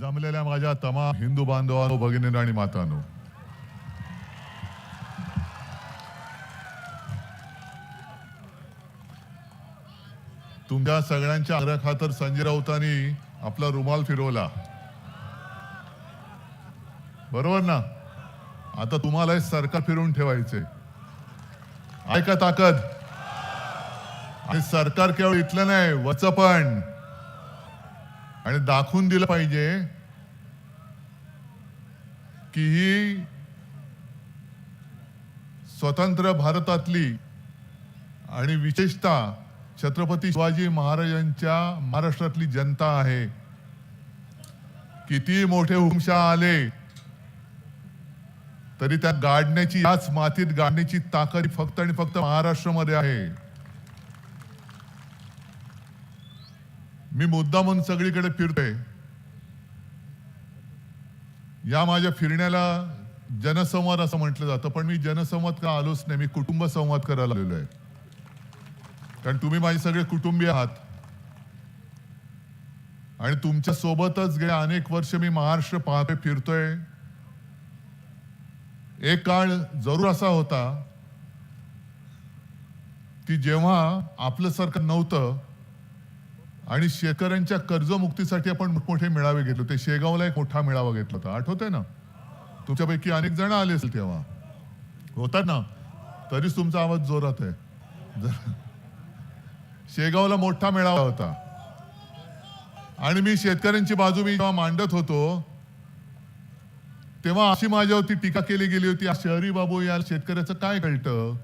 जमलेल्या माझ्या तमाम हिंदू बांधवांनो भगिनी आणि मातांनो. तुमच्या सगळ्यांच्या आग्रह खातर संजय राऊतांनी आपला रुमाल फिरवला. बरोबर ना? आता तुम्हाला हे सरकार फिरवून ठेवायचे ऐका ताकद? आणि सरकार केवळ इथलं नाही वच पण. आणि दाखवून दिलं पाहिजे की ही स्वतंत्र भारतातली आणि विशेषतः छत्रपती शिवाजी महाराजांच्या महाराष्ट्रातली जनता आहे. किती मोठे हुमशा आले तरी त्या गाडण्याची याच मातीत गाडण्याची ताकद फक्त आणि फक्त महाराष्ट्रामध्ये आहे. मी मुद्दा म्हणून सगळीकडे फिरतोय. या माझ्या फिरण्याला जनसंवाद असं म्हटलं जातं पण मी जनसंवाद का आलोच नाही? मी कुटुंब संवाद करायला आलेलो आहे. कारण तुम्ही माझे सगळे कुटुंबीय आहात. आणि तुमच्या सोबतच गेल्या अनेक वर्ष मी महाराष्ट्र पाहतोय फिरतोय. एक काळ जरूर असा होता की जेव्हा आपलं सरकार नव्हतं आणि शेतकऱ्यांच्या कर्जमुक्तीसाठी आपण मोठमोठे मेळावे घेतले होते. शेगावला एक मोठा मेळावा घेतला होता. आठवतंय ना? तुमच्यापैकी अनेक जण आले असेल तेव्हा. होतात ना? तरीच तुमचा आवाज जोरात आहे. शेगावला मोठा मेळावा होता. आणि मी शेतकऱ्यांची बाजू मी जेव्हा मांडत होतो तेव्हा अशी माझ्यावरती टीका केली गेली होती शहरी बाबू या शेतकऱ्याचं काय कळतं?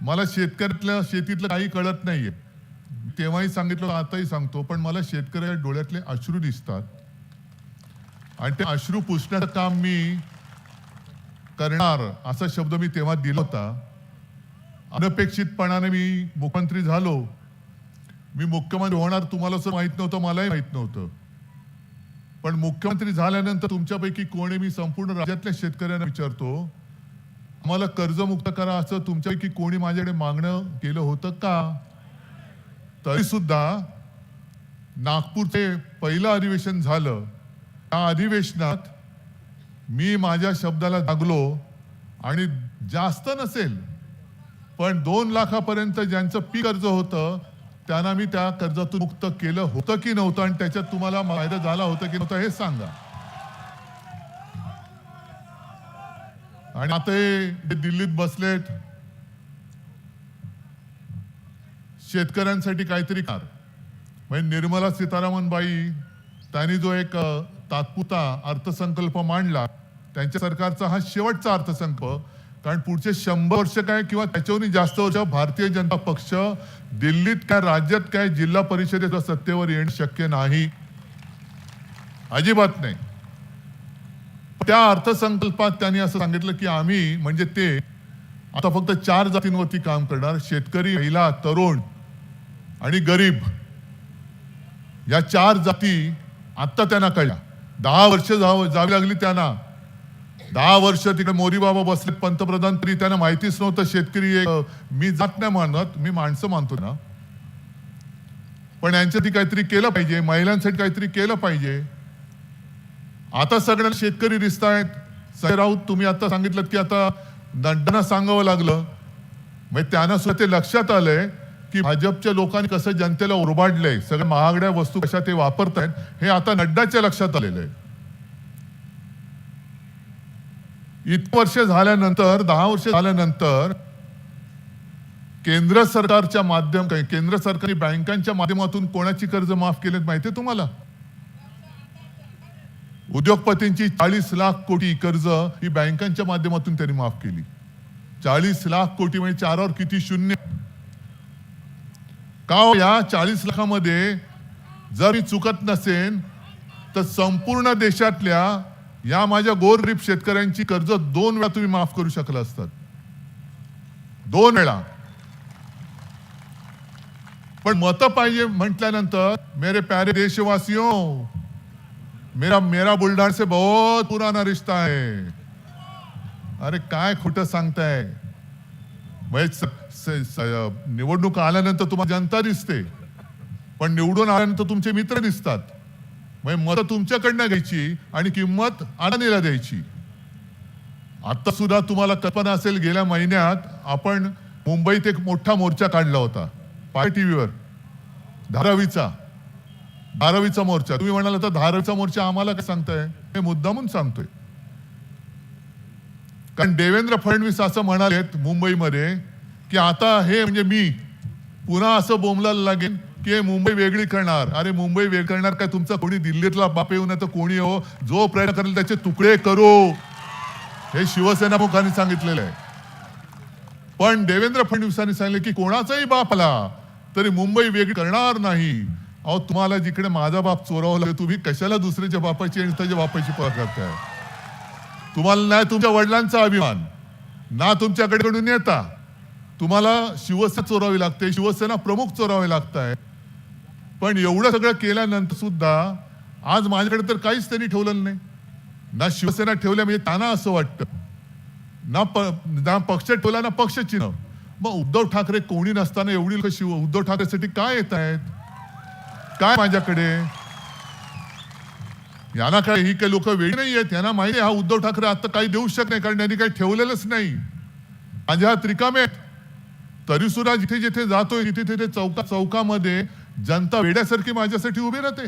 मला शेतकऱ्यातल्या शेतीतलं काही कळत नाहीये. तेव्हाही सांगितलं आताही सांगतो पण मला शेतकऱ्या डोळ्यातले अश्रू दिसतात. आणि ते अश्रू पुसण्याचं काम मी करणार असा शब्द मी तेव्हा दिला होता. अनपेक्षितपणाने मी मुख्यमंत्री झालो. मी मुख्यमंत्री होणार तुम्हाला असं माहीत नव्हतं मलाही माहीत नव्हतं. पण मुख्यमंत्री झाल्यानंतर तुमच्यापैकी कोणी मी संपूर्ण राज्यातल्या शेतकऱ्यांना विचारतो मला कर्जमुक्त करा असं तुमच्यापैकी कोणी माझ्याकडे मागणं केलं होतं का? तरी सुद्धा नागपूरचे पहिलं अधिवेशन झालं. त्या अधिवेशनात मी माझ्या शब्दाला जागलो आणि जास्त नसेल पण दोन लाखापर्यंत ज्यांचं पी कर्ज होतं त्यांना मी त्या कर्जातून मुक्त केलं होतं की नव्हतं आणि त्याच्यात तुम्हाला फायदा झाला होता की नव्हता हे सांगा. आणि आता हे दिल्लीत बसलेत. शेतकऱ्यांसाठी काहीतरी कार म्हणजे निर्मला सीतारामन बाई त्यांनी जो एक तात्पुता तात्पुरता अर्थसंकल्प मांडला त्यांच्या सरकारचा हा शेवटचा अर्थसंकल्प कारण पुढचे शंभर वर्ष काय किंवा त्याच्याहूनही जास्त वर्ष भारतीय जनता पक्ष दिल्लीत काय राज्यात काय जिल्हा परिषदेत सत्तेवर येणं शक्य नाही. अजिबात नाही. त्या अर्थसंकल्पात त्यांनी असं सांगितलं की आम्ही म्हणजे ते आता फक्त चार जातींवरती काम करणार. शेतकरी महिला तरुण आणि गरीब. या चार जाती आत्ता त्यांना कळल्या. दहा वर्ष जाव जावी लागली त्यांना. दहा वर्ष तिकडे मोरी बाबा बसलेत पंतप्रधान तरी त्यांना माहितीच नव्हतं शेतकरी एक, मी जात नाही मानत मी माणसं मानतो ना. पण यांच्यासाठी काहीतरी केलं पाहिजे महिलांसाठी काहीतरी केलं पाहिजे. आता सगळ्यांना शेतकरी दिसत आहेत संजय राऊत तुम्ही आता सांगितलं की आता दंडांना सांगावं लागलं. म्हणजे त्यांना सुद्धा ते लक्षात आलंय. की भाजपच्या लोकांनी कसं जनतेला उरबाडलंय सगळ्या महागड्या वस्तू कशा ते वापरतायत हे आता नड्डाच्या लक्षात आलेलं आहे. इतकं वर्ष झाल्यानंतर दहा वर्ष झाल्यानंतर केंद्र सरकारच्या माध्यम केंद्र सरकारी बँकांच्या माध्यमातून कोणाची कर्ज माफ केलेत माहितीये तुम्हाला? उद्योगपतींची चाळीस लाख कोटी कर्ज ही बँकांच्या माध्यमातून त्यांनी माफ केली. चाळीस लाख कोटी म्हणजे चारावर किती शून्य? का हो, या चाळीस लाखामध्ये? जर मी चुकत नसेन तर संपूर्ण देशातल्या या माझ्या गोरगरीब शेतकऱ्यांची कर्ज दोन वेळा तुम्ही माफ करू शकला असतात. दोन वेळा. पण मत पाहिजे म्हटल्यानंतर मेरे प्यारे देशवासियों मेरा मेरा बुलढाण से बहुत पुराना रिश्ता है. अरे काय खोटं सांगताय? म्हणजे निवडणूक आल्यानंतर तुम्हाला जनता दिसते. पण निवडून आल्यानंतर तुमचे मित्र दिसतात. म्हणजे मतं तुमच्याकडनं घ्यायची आणि किंमत अडाणीला द्यायची. आता सुद्धा तुम्हाला कल्पना असेल गेल्या महिन्यात आपण मुंबईत एक मोठा मोर्चा काढला होता. पाय टीव्हीवर. धारावीचा. धारावीचा मोर्चा. तुम्ही म्हणाल तर धारावीचा मोर्चा आम्हाला काय सांगताय? हे मुद्दामून सांगतोय. कारण देवेंद्र फडणवीस असं म्हणालेत मुंबईमध्ये की आता हे म्हणजे मी. पुन्हा असं बोंबलायला लागेल की हे मुंबई वेगळी करणार. अरे मुंबई वेगळी करणार काय? तुमचा कोणी दिल्लीतला बाप येऊ नये तर कोणी हो जो प्रयत्न करेल त्याचे तुकडे करू. हे शिवसेना मुखांनी सांगितलेलं आहे. पण देवेंद्र फडणवीसांनी सांगितले की कोणाचाही बाप आला तरी मुंबई वेगळी करणार नाही. अहो तुम्हाला जिकडे माझा बाप चोरावला तुम्ही कशाला दुसऱ्याच्या बापाची आणि त्याच्या बापाची पळ करताय? तुम्हाला नाही तुमच्या वडिलांचा अभिमान ना तुमच्याकडे कडून नेता. तुम्हाला शिवसेना चोरावी लागते शिवसेना प्रमुख चोरावे लागत आहे पण एवढं सगळं केल्यानंतर सुद्धा आज माझ्याकडे तर काहीच त्यांनी ठेवलेलं नाही. ना शिवसेना ठेवल्या म्हणजे त्यांना असं वाटतं. ना प ना पक्ष ठेवला ना पक्ष चिन्ह. मग उद्धव ठाकरे कोणी नसताना एवढी लोक शिव उद्धव ठाकरेसाठी काय येत आहेत? काय माझ्याकडे? यांना काय ही काही लोक वेळी नाही आहेत. यांना माहिती हा उद्धव ठाकरे आता काही देऊ शकत नाही कारण यांनी काही ठेवलेलंच नाही. माझ्या हात रिकामे आहेत. तरी जिथे जिथे जातोय तिथे तिथे चौका चौकामध्ये जनता वेड्यासारखी माझ्यासाठी उभी राहते.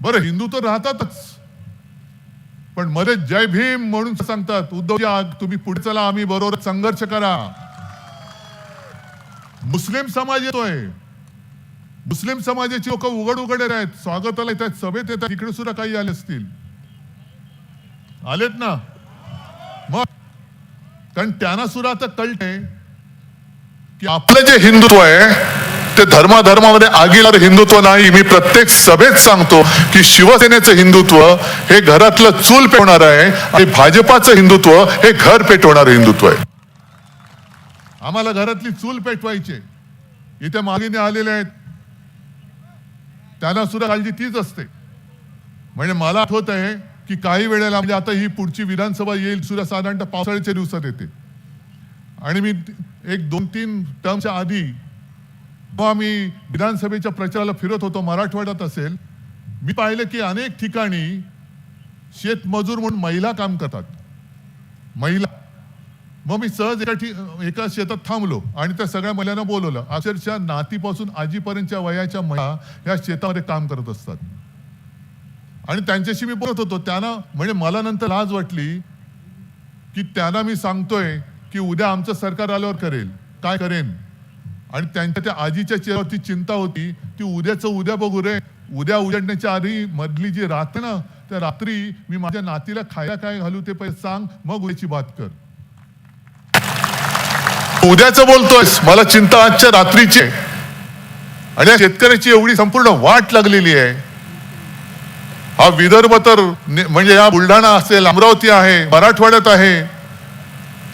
बरं हिंदू तर राहतातच. पण मध्ये जय भीम म्हणून सांगतात उद्धव तुम्ही पुढे चला आम्ही बरोबर संघर्ष करा. मुस्लिम समाज येतोय. मुस्लिम समाजाची लोक उघड उघड आहेत स्वागताला येत आहेत सभेत येतात इकडे सुद्धा काही आले असतील. आलेत ना? मग कारण त्यांना सुद्धा आता कळते आपलं जे हिंदुत्व आहे ते धर्माधर्मामध्ये आगीला हिंदुत्व नाही. मी प्रत्येक सभेत सांगतो की शिवसेनेचं हिंदुत्व हे घरातलं चूल पेटवणार आहे आणि भाजपाचं हिंदुत्व हे घर पेटवणारं हिंदुत्व आहे. आम्हाला घरातली चूल पेटवायची इथे मागीने आलेले आहेत. त्यांना सुद्धा काळजी तीच असते. म्हणजे मला आठवत आहे की काही वेळेला म्हणजे आता ही पुढची विधानसभा येईल सुद्धा साधारणतः पावसाळ्याच्या दिवसात येते. आणि मी एक दोन तीन टर्मच्या आधी जेव्हा मी विधानसभेच्या प्रचाराला फिरत होतो मराठवाड्यात असेल मी पाहिलं की अनेक ठिकाणी शेतमजूर म्हणून महिला काम करतात. महिला. मग मी सहज एका ठि एका शेतात थांबलो आणि त्या सगळ्या महिलांना बोलवलं. अक्षरशः नातीपासून आजीपर्यंतच्या वयाच्या महिला या शेतामध्ये काम करत असतात. आणि त्यांच्याशी मी बोलत होतो. त्यांना म्हणजे मला नंतर लाज वाटली की त्यांना मी सांगतोय की उद्या आमचं सरकार आल्यावर करेल. काय करेन? आणि त्यांच्या त्या आजीच्या चेहऱ्यावरती चिंता होती ती उद्याचं उद्या बघू रे. उद्या उजडण्याच्या आधी मधली जी रात्र ना त्या रात्री मी माझ्या नातीला खायला काय घालू ते पहिले सांग मग उद्याची बात कर. उद्याचं बोलतोयस मला चिंता आजच्या रात्रीची आणि या शेतकऱ्याची एवढी संपूर्ण वाट लागलेली आहे. हा विदर्भ तर म्हणजे या बुलढाणा असेल अमरावती आहे मराठवाड्यात आहे.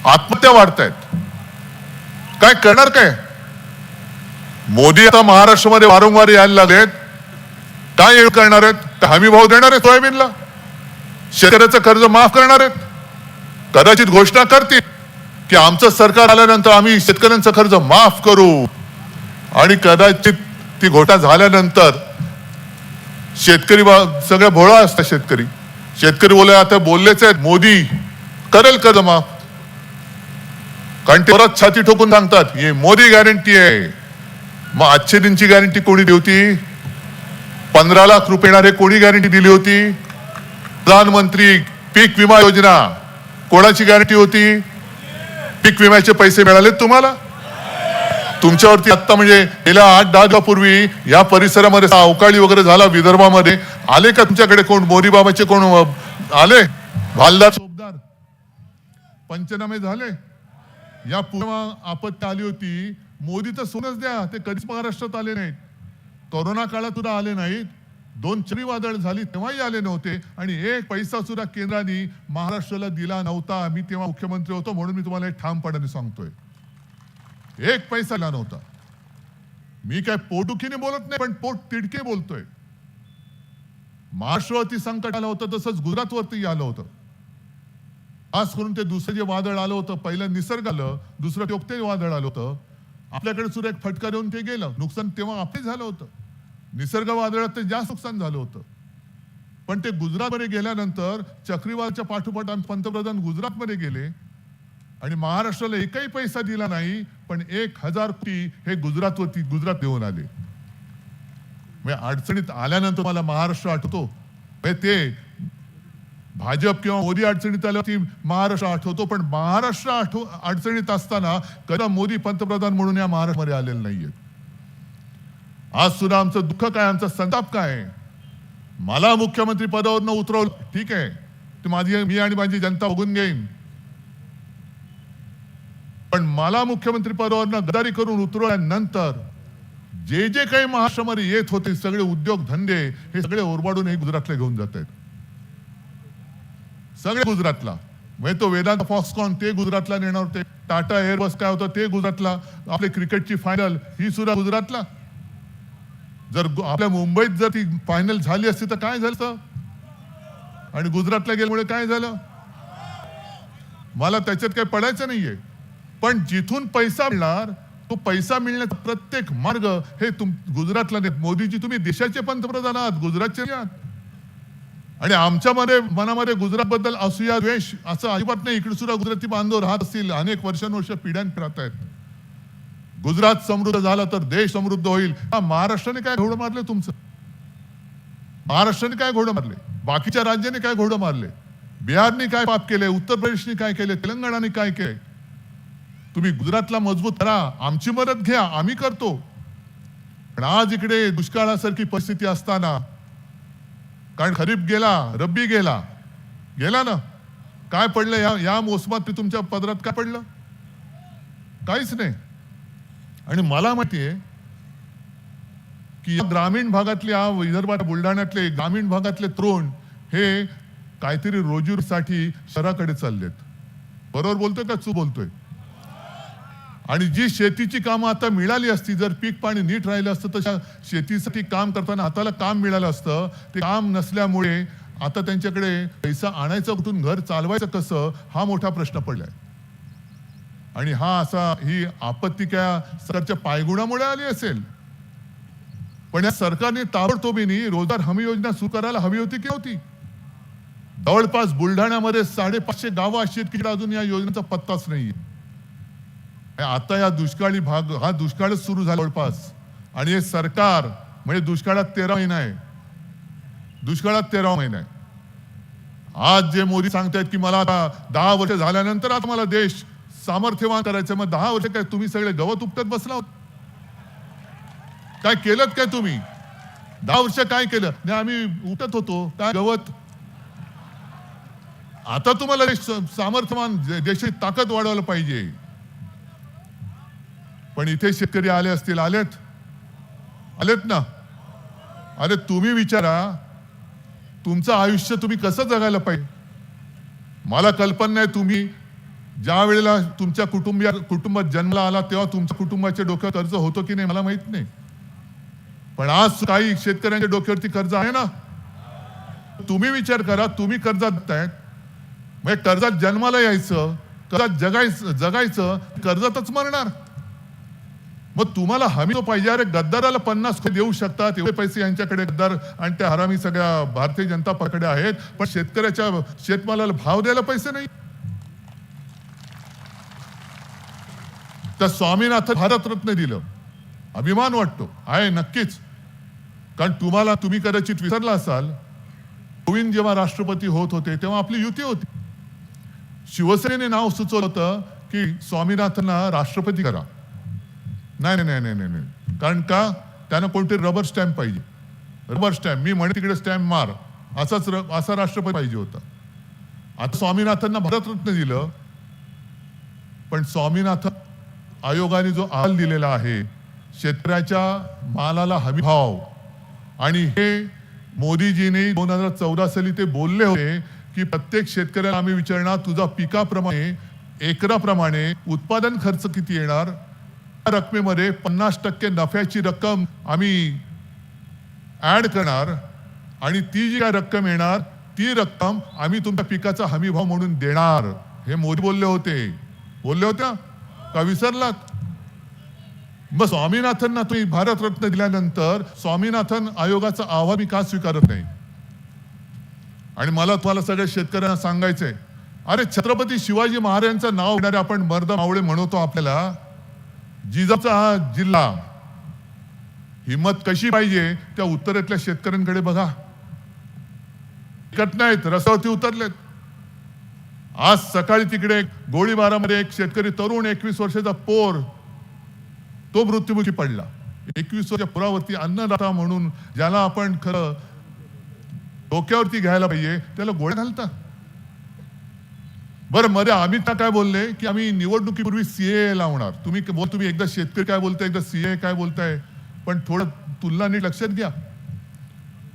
आत्महत्या वाढत आहेत काय करणार काय? मोदी आता महाराष्ट्रामध्ये वारंवार यायला लागलेत. काय येळ करणार आहेत? हमी भाव देणार आहेत सोयाबीनला. शेतकऱ्याचं कर्ज माफ करणार आहेत. कदाचित घोषणा करतील की आमचं सरकार आल्यानंतर आम्ही शेतकऱ्यांचं कर्ज माफ करू. आणि कदाचित ती घोषणा झाल्यानंतर शेतकरी बा- सगळ्या भोळा असतात शेतकरी. शेतकरी बोला आता बोललेच आहेत मोदी करेल कर्ज माफ. कारण ते परत छाती ठोकून सांगतात हे मोदी गॅरंटी आहे. मग आजच्या दिनची गॅरंटी कोणी दिली होती पंधरा लाख रुपये येणारे कोणी गॅरंटी दिली होती? प्रधानमंत्री पीक विमा योजना कोणाची गॅरंटी होती? पीक विम्याचे पैसे मिळाले तुम्हाला? तुमच्यावरती आता म्हणजे गेल्या आठ दहा दिवसापूर्वी या परिसरामध्ये अवकाळी वगैरे झाला विदर्भामध्ये. आले का तुमच्याकडे कोण? मोरी बाबाचे कोण आले? भालदार पंचनामे झाले? या पूर्व आपत्ती आली होती. मोदी तर सोनच द्या ते कधीच महाराष्ट्रात आले नाहीत. कोरोना काळात सुद्धा आले नाहीत. दोन चरीवादळ झाली तेव्हाही आले नव्हते. आणि एक पैसा सुद्धा केंद्राने महाराष्ट्राला दिला नव्हता. मी तेव्हा मुख्यमंत्री होतो म्हणून मी तुम्हाला एक ठामपणाने सांगतोय. एक पैसा दिला नव्हता. मी काय पोटुखीने बोलत नाही पण पोट तिडके बोलतोय. महाराष्ट्रावरती संकट आलं होतं तसंच गुजरातवरती आलं होतं. खास करून ते दुसरं जे वादळ आलं होतं पहिलं निसर्ग आलं दुसरं टोकते वादळ आलं होतं. आपल्याकडे सुद्धा एक फटका देऊन ते गेलं. नुकसान तेव्हा आपले झालं होतं. निसर्ग वादळात ते जास्त नुकसान झालं होतं. पण ते गुजरातमध्ये गेल्यानंतर चक्रीवादच्या पाठोपाठ आम्ही पंतप्रधान गुजरातमध्ये गेले. आणि महाराष्ट्राला एकही पैसा दिला नाही पण एक हजार कोटी हे गुजरातवरती गुजरात देऊन आले. म्हणजे अडचणीत आल्यानंतर मला महाराष्ट्र आठवतो. म्हणजे ते भाजप किंवा मोदी अडचणीत आल्यावरती महाराष्ट्र आठवतो पण महाराष्ट्र आठव अडचणीत असताना कदा मोदी पंतप्रधान म्हणून या महाराष्ट्रामध्ये आलेले नाहीये आज सुद्धा आमचं दुःख काय आमचा संताप काय? मला मुख्यमंत्री पदावरनं उतरवलं. ठीक आहे. ते माझी मी आणि माझी जनता बघून घेईन. पण मला मुख्यमंत्री पदावरनं गदारी करून उतरवल्यानंतर जे जे काही महाराष्ट्रामध्ये येत होते सगळे उद्योग धंदे हे सगळे ओरबाडून हे गुजरातला घेऊन जात आहेत सगळे गुजरातला. म्हणजे तो वेदांत फॉक्सकॉन ते गुजरातला नेणार होते. टाटा एअरबस काय होतं ते गुजरातला. आपले क्रिकेटची फायनल ही सुद्धा गुजरातला. जर आपल्या मुंबईत जर ती फायनल झाली असती तर काय झालं आणि गुजरातला गेल्यामुळे काय झालं? मला त्याच्यात काही पडायचं नाहीये. पण जिथून पैसा मिळणार तो पैसा मिळण्याचा प्रत्येक मार्ग हे तुम गुजरातला मोदीजी तुम्ही देशाचे पंतप्रधान आहात गुजरातचे आहात. आणि आमच्यामध्ये मनामध्ये गुजरात बद्दल असूया द्वेष असं अजिबात नाही. इकडे सुद्धा गुजराती बांधव राहत असतील. अनेक वर्षानुवर्ष पिढ्यान राहत आहेत. गुजरात समृद्ध झाला तर देश समृद्ध होईल. हा महाराष्ट्राने काय घोडं मारले तुमचं? महाराष्ट्राने काय घोडं मारले? बाकीच्या राज्याने काय घोडं मारले? बिहारने काय पाप केले? उत्तर प्रदेशने काय केले? तेलंगणाने काय केले? तुम्ही गुजरातला मजबूत करा. आमची मदत घ्या. आम्ही करतो. पण आज इकडे दुष्काळासारखी परिस्थिती असताना कारण खरीप गेला रब्बी गेला. गेला ना? काय पडलं या या मोसमात ते तुमच्या पदरात काय पडलं? काहीच नाही. आणि मला माहिती आहे की या ग्रामीण भागातल्या विदर्भात बुलढाण्यातले ग्रामीण भागातले तरुण हे काहीतरी रोजीसाठी शहराकडे चाललेत. बरोबर बोलतोय का चू बोलतोय? आणि जी शेतीची कामं आता मिळाली असती जर पीक पाणी नीट राहिलं असतं तर शेतीसाठी काम करताना हाताला काम मिळालं असतं. ते काम नसल्यामुळे आता त्यांच्याकडे पैसा आणायचं कुठून घर चालवायचं कसं हा मोठा प्रश्न पडलाय. आणि हा असा ही आपत्ती काय सरकारच्या पायगुणामुळे आली असेल? पण या सरकारने ताबडतोबीने रोजगार हमी योजना सुरू करायला हवी होती की होती जवळपास बुलढाण्यामध्ये साडेपाचशे गावं अशी आहेत की अजून या योजनेचा पत्ताच नाहीये. आता या दुष्काळी भाग हा दुष्काळच सुरू झाला जवळपास. आणि हे सरकार म्हणजे दुष्काळात तेरा महिना आहे. दुष्काळात तेरा महिना आहे. आज जे मोदी सांगतायत की मला आता दहा वर्ष झाल्यानंतर आता मला देश सामर्थ्यवान करायचं मग दहा वर्ष काय तुम्ही सगळे गवत उपटत बसला काय केलं काय तुम्ही? दहा वर्ष काय केलं? नाही आम्ही उठत होतो. काय गवत? आता तुम्हाला सामर्थ्यवान देशाची ताकद वाढवायला पाहिजे. पण इथे शेतकरी आले असतील आलेत. आलेत ना? अरे तुम्ही विचारा तुमचं आयुष्य तुम्ही कसं जगायला पाहिजे? मला कल्पना आहे तुम्ही ज्या वेळेला तुमच्या कुटुंबिया कुटुंबात जन्मला आला तेव्हा तुमच्या कुटुंबाच्या डोक्यावर कर्ज होतो की नाही मला माहीत नाही. पण आज काही शेतकऱ्यांच्या डोक्यावरती कर्ज आहे ना? तुम्ही विचार करा तुम्ही कर्जात आहेत. म्हणजे कर्जात जन्माला यायचं कर्जात जगायचं जगायचं कर्जातच मरणार. मग तुम्हाला हमी तो पाहिजे. अरे गद्दाराला पन्नास देऊ शकतात. एवढे पैसे यांच्याकडे गद्दार आणि त्या हरामी सगळ्या भारतीय जनता पकडे आहेत. पण शेतकऱ्याच्या शेतमालाला भाव द्यायला पैसे नाही. तर स्वामीनाथन भारतरत्न दिलं. अभिमान वाटतो. आहे नक्कीच. कारण तुम्हाला तुम्ही कदाचित विसरला असाल. कोविंद जेव्हा राष्ट्रपती होत होते तेव्हा आपली युती होती. शिवसेनेने नाव सुचवलं होतं की स्वामीनाथनला राष्ट्रपती करा. नाही नाही नाही नाही नाही. कारण का? त्यानं कोणतरी रबर स्टॅम्प पाहिजे. रबर स्टॅम्प मी म्हणे तिकडे स्टॅम्प मार. असाच र- असा राष्ट्रपती पाहिजे होता. आता स्वामीनाथनना भारतरत्न दिलं. पण स्वामीनाथन आयोगाने जो अहवाल दिलेला आहे शेतकऱ्याच्या मालाला हमी भाव. आणि हे मोदीजीने दोन हजार चौदा साली ते बोलले होते की प्रत्येक शेतकऱ्याला आम्ही विचारणार तुझा पिकाप्रमाणे एकराप्रमाणे उत्पादन खर्च किती येणार? रकमेमध्ये पन्नास टक्के नफ्याची रक्कम आम्ही ऍड करणार आणि ती जी काय रक्कम येणार ती रक्कम आम्ही तुमच्या पिकाचा हमीभाव म्हणून देणार. हे मोदी बोलले होते. बोलले होत्या? का विसरलात? मग स्वामीनाथनना तुम्ही भारतरत्न दिल्यानंतर स्वामीनाथन आयोगाचा आव्हान मी का स्वीकारत नाही? आणि मला तुम्हाला सगळ्या शेतकऱ्यांना सांगायचंय अरे छत्रपती शिवाजी महाराजांचं नाव घेणारे आपण मर्द मावळे म्हणतो आपल्याला जिजाचा हा जिल्हा. हिंमत कशी पाहिजे त्या उत्तरेतल्या शेतकऱ्यांकडे बघा. टिकत नाहीत रस्त्यावरती उतरलेत. आज सकाळी तिकडे गोळीबारामध्ये एक शेतकरी तरुण एकवीस वर्षाचा पोर तो मृत्युमुखी पडला. एकवीस वर्षाच्या पुरावरती अन्नदाता म्हणून ज्याला आपण खरं डोक्यावरती घ्यायला पाहिजे त्याला गोळ्या घालता बरं मध्ये अमित तर काय बोलले की आम्ही निवडणुकीपूर्वी सीए लावणार तुम्ही बोल तुम्ही एकदा शेतकरी काय बोलताय एकदा सीए काय बोलताय? पण थोडं तुलना नीट लक्षात घ्या.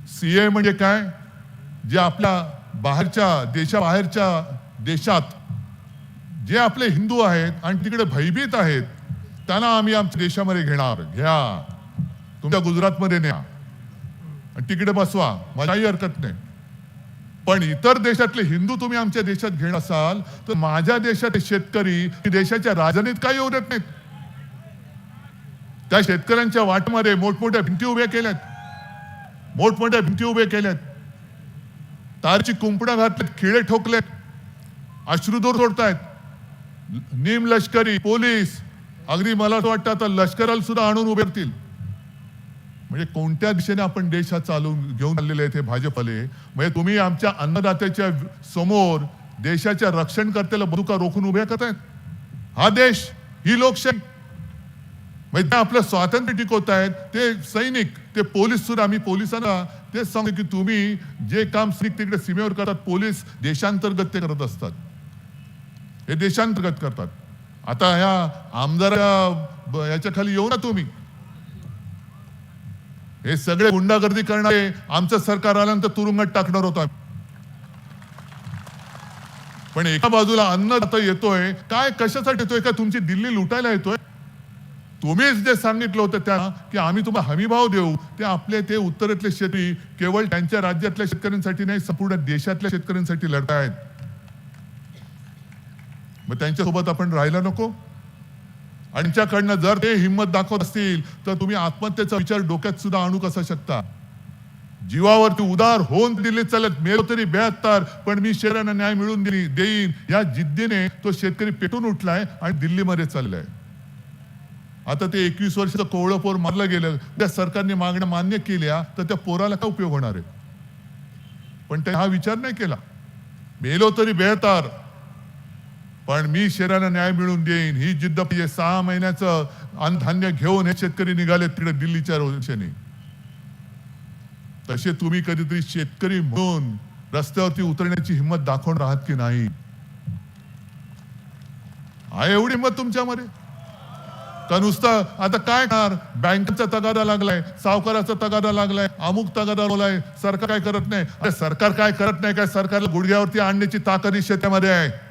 सीए म्हणजे काय? जे आपल्या बाहेरच्या देशाबाहेरच्या देशात जे आपले हिंदू आहेत आणि तिकडे भयभीत आहेत त्यांना आम्ही आमच्या देशामध्ये घेणार. घ्या. तुमच्या गुजरातमध्ये न्या. आणि तिकडे बसवा. मलाही हरकत नाही. पण इतर देशातले हिंदू तुम्ही आमच्या देशात घेत असाल तर माझ्या देशात शेतकरी देशाच्या राजनीत काही येऊ देत नाहीत. त्या शेतकऱ्यांच्या वाटमध्ये मोठमोठ्या भिंती उभ्या केल्यात. मोठमोठ्या भिंती उभ्या केल्यात. तारची कुंपणं घातलेत खिळे ठोकलेत. अश्रुदूर सोडतायत. निम लष्करी पोलीस. अगदी मला असं वाटतं आता लष्कराला सुद्धा आणून उभे म्हणजे कोणत्या दिशेने आपण देश हा चालू घेऊन आलेले आहेत हे भाजपले? म्हणजे तुम्ही आमच्या अन्नदात्याच्या समोर देशाच्या रक्षणकर्त्याला बंदुका रोखून उभ्या करतायत? हा देश ही लोकशाही. म्हणजे आपलं स्वातंत्र्य टिकवत आहेत ते सैनिक ते पोलीस सुद्धा आम्ही पोलिसांना तेच सांगतो की तुम्ही जे काम सैनिक तिकडे सीमेवर करतात पोलीस देशांतर्गत ते करत असतात. हे देशांतर्गत करतात. आता ह्या आमदार याच्या खाली येऊ ना तुम्ही. हे सगळे गुंडागर्दी करणारे आमचं सरकार आल्यानंतर तुरुंगात टाकणार होता पण एका बाजूला अन्नदाता येतोय. काय कशासाठी येतोय? का तुमची दिल्ली लुटायला येतोय? तुम्हीच जे सांगितलं होतं त्या की आम्ही तुम्हाला हमीभाव देऊ. ते आपले ते उत्तरेतले शेती केवळ त्यांच्या राज्यातल्या शेतकऱ्यांसाठी नाही संपूर्ण देशातल्या शेतकऱ्यांसाठी लढतायत. मग त्यांच्यासोबत आपण राहायला नको? आमच्याकडनं जर ते हिंमत दाखवत असतील तर तुम्ही आत्महत्येचा विचार डोक्यात सुद्धा आणू कसा शकता? जीवावरती उदार होऊन दिले चालत मेलो तरी बेहत्तर पण मी शहरांना न्याय मिळून दिली देईन. या जिद्दीने तो शेतकरी पेटून उठलाय आणि दिल्लीमध्ये चाललाय. आता ते एकवीस वर्षाचं कोवळं पोर मारलं गेलं. त्या सरकारने मागण्या मान्य केल्या तर त्या पोराला काय उपयोग होणार आहे? पण ते हा विचार नाही केला. मेलो तरी बेहतर पण मी शहराला न्याय मिळवून देईन. ही जिद्द पाहिजे सहा महिन्याचं अन्नधान्य घेऊन हे शेतकरी निघाले तिकडे दिल्लीच्या रोषाने. तसे तुम्ही कधीतरी शेतकरी म्हणून रस्त्यावरती उतरण्याची हिंमत दाखवून राहत की नाही? आहे एवढी हिंमत तुमच्यामध्ये? का नुसतं आता काय करणार? बँकेचा तगादा लागलाय सावकाराचा तगादा लागलाय अमुक तगादा लागलाय सरकार काय करत नाही? अरे सरकार काय करत नाही? काय सरकारला गुडघ्यावरती आणण्याची ताकद ही शेतामध्ये आहे.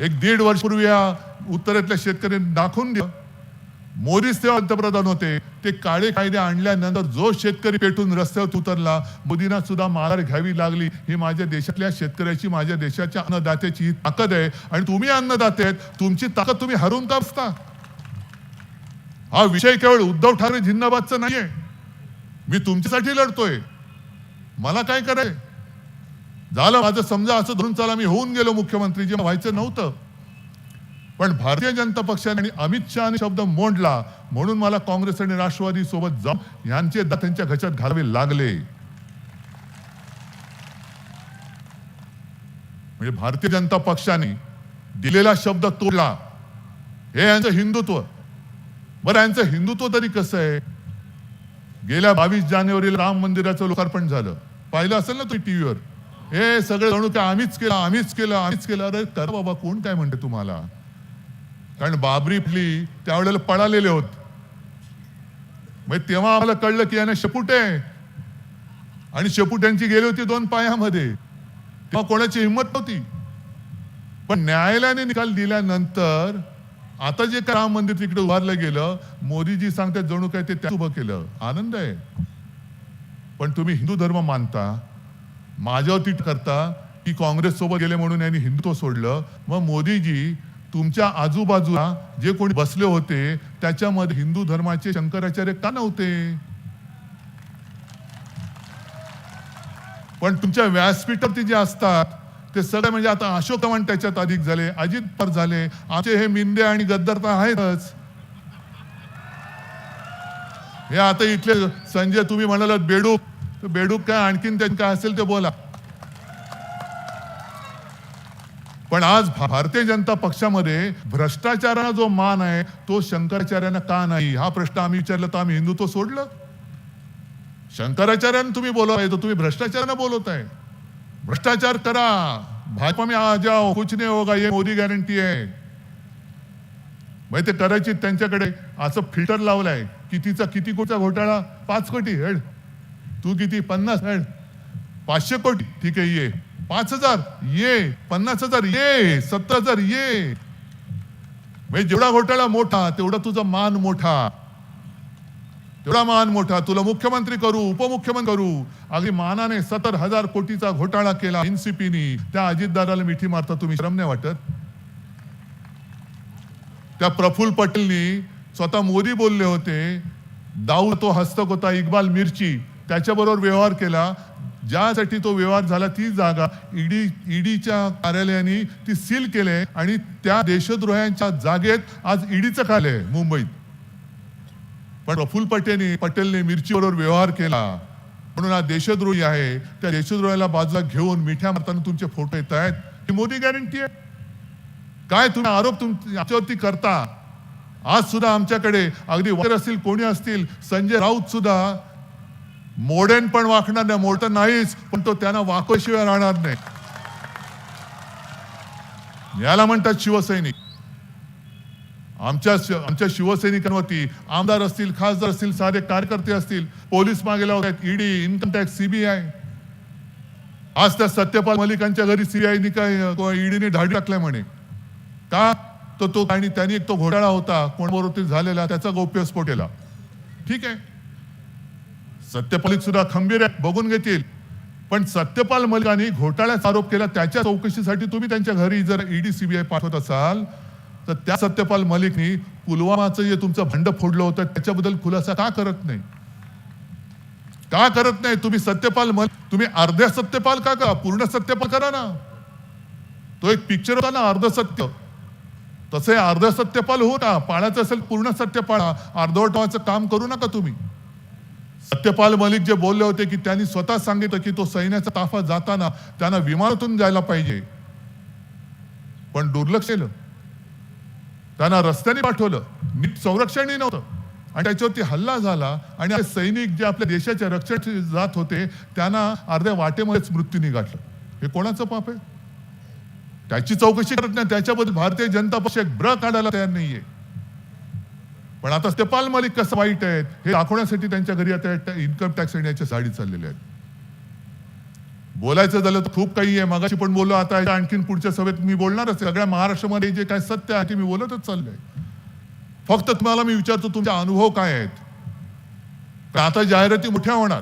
एक दीड वर्षपूर्वी या उत्तरेतल्या शेतकऱ्यांनी दाखवून दिलं. मोदीच तेव्हा पंतप्रधान होते. ते काळे कायदे आणल्यानंतर जो शेतकरी पेटून रस्त्यावर उतरला मोदींना सुद्धा माघार घ्यावी लागली. ही माझ्या देशातल्या शेतकऱ्याची माझ्या देशाच्या अन्नदात्याची ही ताकद आहे. आणि तुम्ही अन्नदाते आहेत. तुमची ताकद तुम्ही हरून का असता हा विषय केवळ उद्धव ठाकरे जिंदाबादचा नाहीये. मी तुमच्यासाठी लढतोय. मला काय करायचं झालं माझं समजा असं धरून चला मी होऊन गेलो मुख्यमंत्री जे व्हायचं नव्हतं. पण भारतीय जनता पक्षाने आणि अमित शहाने शब्द मोडला म्हणून मला काँग्रेस आणि राष्ट्रवादी सोबत जाऊन यांचे त्यांच्या घशात घालावे लागले. म्हणजे भारतीय जनता पक्षाने दिलेला शब्द तोडला. हे यांचं हिंदुत्व. बरं यांचं हिंदुत्व तरी कसं आहे? गेल्या बावीस जानेवारीला राम मंदिराचं लोकार्पण झालं. पाहिलं असेल ना तुम्ही टीव्हीवर? हे सगळे जणू काय आम्हीच केलं आम्हीच केलं आम्हीच केलं. अरे कर बाबा कोण काय म्हणते तुम्हाला? कारण बाबरी फली त्यावेळेला पळालेले होत. मग तेव्हा आम्हाला कळलं की याने शेपूट. आहे आणि शेपुट्यांची गेली होती दोन पायामध्ये. तेव्हा कोणाची हिंमत नव्हती. पण न्यायालयाने निकाल दिल्यानंतर आता जे काय राम मंदिर तिकडे उभारलं गेलं मोदीजी सांगतात जणू काय ते त्या उभं केलं. आनंद आहे. पण तुम्ही हिंदू धर्म मानता माझ्यावरती करता की काँग्रेस सोबत गेले म्हणून यांनी हिंदुत्व सोडलं. मग मोदीजी तुमच्या आजूबाजूला जे कोणी बसले होते त्याच्यामध्ये हिंदू धर्माचे शंकराचार्य का नव्हते? पण तुमच्या व्यासपीठावरती जे असतात ते सगळे म्हणजे आता अशोक चव्हाण त्याच्यात अधिक झाले अजित पर झाले. आमचे हे मिंदे आणि गद्दार तर आहेतच. हे आता इथले संजय तुम्ही म्हणालात बेडूक बेडूक काय आणखीन त्यांनी काय असेल ते बोला. पण आज भारतीय जनता पक्षामध्ये भ्रष्टाचाराला जो मान आहे तो शंकराचार्यांना का नाही? हा प्रश्न आम्ही विचारला तर आम्ही हिंदुत्व सोडलं? शंकराचार्यांना तुम्ही बोलवाय तर तुम्ही भ्रष्टाचारानं बोलवताय. आहे भ्रष्टाचार करा. भाजपा में आ जाओ. कुछ नाही होगा. ये मोदी गॅरंटी आहे माहिती करायची त्यांच्याकडे असं फिल्टर लावलंय. कितीचा किती कोटीचा घोटाळा? पाच कोटी. हेड. तू किती? पन्नास? पाचशे कोटी. ठीक आहे ये. पाच हजार? ये. पन्नास हजार? ये. सत्तर हजार? ये. म्हणजे जेवढा घोटाळा मोठा तेवढा तुझा मान मोठा. तेवढा मान मोठा. तुला मुख्यमंत्री करू उपमुख्यमंत्री करू. अगदी मानाने सत्तर हजार कोटीचा घोटाळा केला एनसीपीनी त्या अजितदाराला मिठी मारता तुम्ही. श्रम नाही वाटत? त्या प्रफुल्ल पटेलनी स्वतः मोदी बोलले होते दाऊ तो हस्तक होता इक्बाल मिरची. त्याच्याबरोबर व्यवहार केला. ज्यासाठी तो व्यवहार झाला ती जागा ईडी ईडीच्या कार्यालयाने ती सील केले आणि त्या देशद्रोह्यांच्या जागेत आज ईडीचं खाले मुंबईत. पण प्रफुल पटेलने पटेलने मिरचीबरोबर व्यवहार केला. म्हणून हा देशद्रोही आहे. त्या देशद्रोहाला बाजूला घेऊन मिठ्या मारताना तुमचे फोटो येत आहेत. ही मोदी गॅरंटी आहे. काय तुम्ही आरोप तुम आमच्यावरती करता? आज सुद्धा आमच्याकडे अगदी वगैरे असतील कोणी असतील संजय राऊत सुद्धा मोडेन पण वाकणार नाही मोड नाहीच पण तो त्यांना वाकोशिवाय राहणार नाही. याला म्हणतात शिवसैनिक. आमच्या आमच्या शिवसैनिकांवरती आमदार असतील खासदार असतील साधे कार्यकर्ते असतील पोलीस मागे लावत आहेत ईडी इन्कम टॅक्स सीबीआय आज त्या सत्यपाल मलिकांच्या घरी सीबीआयनी काय ईडीने धाडी टाकलाय म्हणे. का? तो तो आणि त्यांनी एक तो घोटाळा होता कोणबरोबर ते झालेला त्याचा गौप्यस्फोट केला. ठीक आहे? सत्यपालिक सुद्धा खंबीर आहे बघून घेतील. पण सत्यपाल मलिकांनी घोटाळ्याचा आरोप केला त्याच्या चौकशीसाठी तुम्ही त्यांच्या घरी जर ईडी सीबीआय पाठवत असाल तर त्या सत्यपाल मलिकनी पुलवामाचं जे तुमचं भंड फोडलं होतं त्याच्याबद्दल खुलासा का करत नाही? का करत नाही? तुम्ही सत्यपाल मल तुम्ही अर्ध्या सत्यपाल का का पूर्ण सत्यपाल करा ना. तो एक पिक्चर होता ना अर्ध सत्य. तसे अर्ध सत्यपाल हो ना पाळायचं असेल पूर्ण सत्य पाळा. काम करू नका तुम्ही. सत्यपाल मलिक जे बोलले होते की त्यांनी स्वतः सांगितलं की तो सैन्याचा ताफा जाताना त्यांना विमानातून जायला पाहिजे. पण दुर्लक्ष केलं. त्यांना रस्त्याने पाठवलं. नीट संरक्षणही नव्हतं. आणि त्याच्यावरती हल्ला झाला आणि सैनिक जे आपल्या देशाच्या रक्षण जात होते त्यांना अर्ध्या वाटेमध्येच मृत्यूने गाठलं. हे कोणाचं पाप आहे? त्याची चौकशी करत नाही. त्याच्याबद्दल भारतीय जनता पक्ष एक ब्र काढायला तयार नाहीये. पण आता सत्यपाल मलिक कसं वाईट आहेत हे दाखवण्यासाठी त्यांच्या घरी आता इन्कम टॅक्स येण्याच्या साडी चाललेल्या आहेत. बोलायचं झालं तर खूप काही आहे. मगाशी पण बोललो आता आणखीन पुढच्या सभेत मी बोलणारच सगळ्या महाराष्ट्रामध्ये जे काय सत्य आहे ते मी बोलतच चाललंय. फक्त तुम्हाला मी विचारतो तुमचे अनुभव काय आहेत? आता जाहिराती मोठ्या होणार.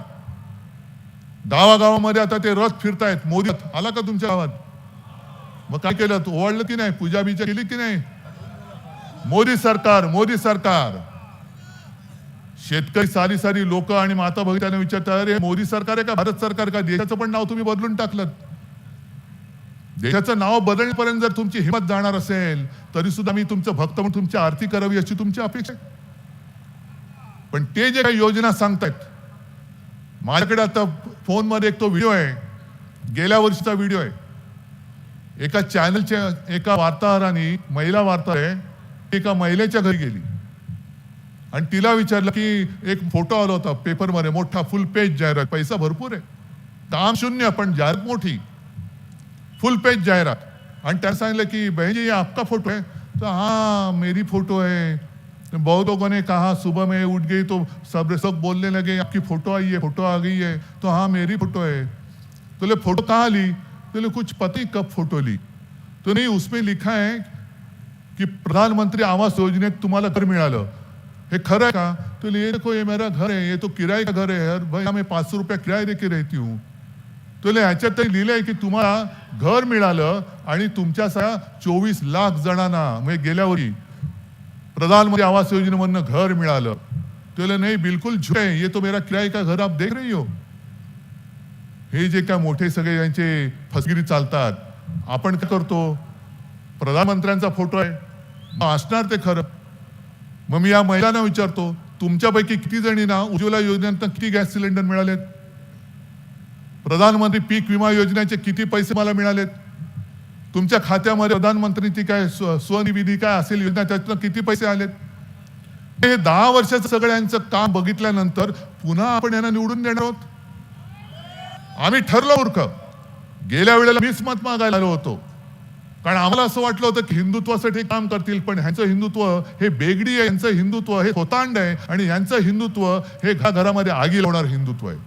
गावागावामध्ये आता ते रथ फिरतायत. मोदी आला का तुमच्या गावात? मग काय केलं? ओवाळलं की नाही? पूजा बिजा केली की नाही? मोदी सरकार मोदी सरकार. शेतकरी सारी सारी लोक आणि माता भगितांना विचारतात अरे मोदी सरकार आहे का? भारत सरकार का? देशाचं पण नाव तुम्ही बदलून टाकलं देशाचं नाव बदलण्यापर्यंत जर तुमची हिंमत जाणार असेल तरी सुद्धा मी तुमचं भक्त म्हणून तुमची आरती करावी अशी तुमची अपेक्षा आहे. पण ते जे काही योजना सांगतायत माझ्याकडे आता फोनमध्ये एक तो व्हिडिओ आहे गेल्या वर्षीचा व्हिडिओ आहे. एका चॅनलच्या एका वार्ताहराने महिला वार्ताहर आहे एका महिलेच्या घरी गेली. आणि तिला विचारलं की एक फोटो आला होता पेपरमध्ये मोठा फुल पेज जाहिरात पैसा भरपूर आहे. काम शून्य पण जाहिरात मोठी. फुल पेज जाहिरात. आणि त्याने सांगितलं की बहन जी ये आपका फोटो है तो हाँ मेरी फोटो है बहुत लोगों ने कहा सुबह में उठ गई तो सब सब बोलने लगे आपकी फोटो आई है फोटो आ गई है. तो हाँ मेरी फोटो है. तो ले फोटो कहाँ ली? तो ले कुछ पति कब फोटो ली? तो नहीं उसमें लिखा है की प्रधानमंत्री आवास योजनेत तुम्हाला घर मिळालं. हे खरं आहे का? तो ये देखो ये मेरा घर है ये तो किराए का घर है यार भाई मैं पाच सौ रुपया किराया देखील रहती हूँ तुला ह्याच्यात तरी लिहिलंय की तुम्हाला घर मिळालं आणि तुमच्या सगळ्या चोवीस लाख जणांना म्हणजे गेल्यावरी प्रधानमंत्री आवास योजनेमधनं घर मिळालं. तुला नाही बिलकुल झुक आहे ये तो मेरा किराय का घर आप देख रही हो. हे जे काय मोठे सगळे यांचे फसगिरी चालतात आपण काय करतो? प्रधानमंत्र्यांचा फोटो आहे. असणार ते खरं. मग मी या महिलांना विचारतो तुमच्यापैकी किती जणींना उज्ज्वला योजनेतनं किती गॅस सिलेंडर मिळालेत? प्रधानमंत्री पीक विमा योजनेचे किती पैसे मला मिळालेत? तुमच्या खात्यामध्ये प्रधानमंत्रीची काय स्व- काय असेल योजना त्यातनं किती पैसे आलेत? हे दहा वर्षाचं सगळ्यांचं काम बघितल्यानंतर पुन्हा आपण यांना निवडून देणार आहोत? आम्ही ठरलो मूर्ख. गेल्या वेळेला मीच मत मागायला आलो होतो. कारण आम्हाला असं वाटलं होतं की हिंदुत्वासाठी काम करतील पण ह्यांचं हिंदुत्व हे बेगडी आहे यांचं हिंदुत्व हे होतांड आहे आणि यांचं हिंदुत्व हे घा घरामध्ये आगी लावणार हिंदुत्व आहे.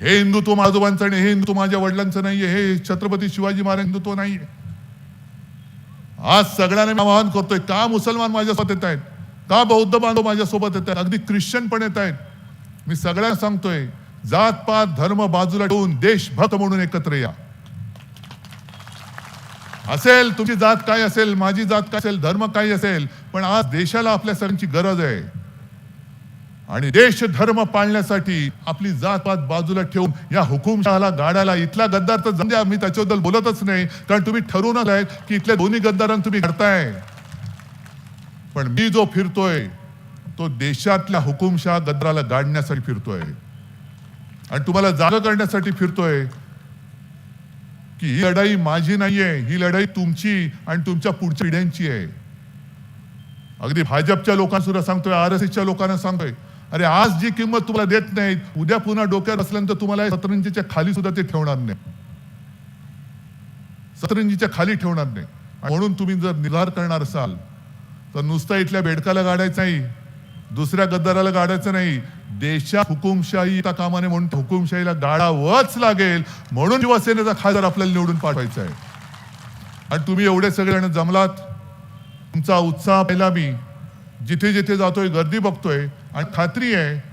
हे हिंदुत्व आजोबांचं आणि हे हिंदुत्व माझ्या वडिलांचं नाहीये हे छत्रपती शिवाजी महाराज हिंदुत्व नाहीये. आज सगळ्यांना मी आवाहन करतोय का मुसलमान माझ्यासोबत येत आहेत? का बौद्ध बांधव माझ्यासोबत येत आहेत? अगदी ख्रिश्चन पण येत आहेत. मी सगळ्यांना सांगतोय जात पात धर्म बाजूला ठेवून देशभक्त म्हणून एकत्र या. असेल तुमची जात काय असेल माझी जात काय असेल धर्म काय असेल पण आज देशाला आपल्या सगळ्यांची गरज आहे. आणि देश धर्म पाळण्यासाठी आपली जात पात बाजूला ठेवून या हुकुमशहाला गाड्याला इथला गद्दार तर जाऊ द्या मी त्याच्याबद्दल बोलतच नाही कारण तुम्ही ठरवूनच आहे की इथल्या दोन्ही गद्दारांना तुम्ही करताय पण मी जो फिरतोय तो देशातल्या हुकुमशहा गद्दाराला गाडण्यासाठी फिरतोय. आणि तुम्हाला जागा करण्यासाठी फिरतोय की ही लढाई माझी नाहीये ही लढाई तुमची आणि तुमच्या पुढच्या पिढ्यांची आहे. अगदी भाजपच्या लोकांना सुद्धा सांगतोय आर एस एसच्या लोकांना सांगतोय. अरे आज जी किंमत तुम्हाला देत नाहीत उद्या पुन्हा डोक्यात असल्यानंतर तुम्हाला सतरंजीच्या खाली सुद्धा ते ठेवणार नाही. सतरंजीच्या खाली ठेवणार नाही. म्हणून तुम्ही जर निर्धार करणार असाल तर नुसता इथल्या बेडकाला गाडायचाही दुसऱ्या गद्दाराला गाडायचं नाही. देशात हुकुमशाही येता कामाने म्हणून हुकुमशाहीला गाडावंच लागेल. म्हणून शिवसेनेचा खासदार आपल्याला निवडून पाठवायचा आहे. आणि तुम्ही एवढे सगळेजण जमलात. तुमचा उत्साह पाहिला मी. जिथे जिथे जातोय गर्दी बघतोय. आणि खात्री आहे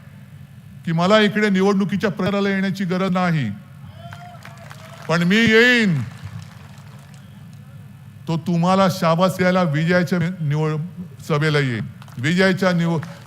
की मला इकडे निवडणुकीच्या प्रकाराला येण्याची गरज नाही. पण मी येईन. तो तुम्हाला शाबास द्यायला विजयाच्या निवड सभेला येईन. विजयाच्या निवड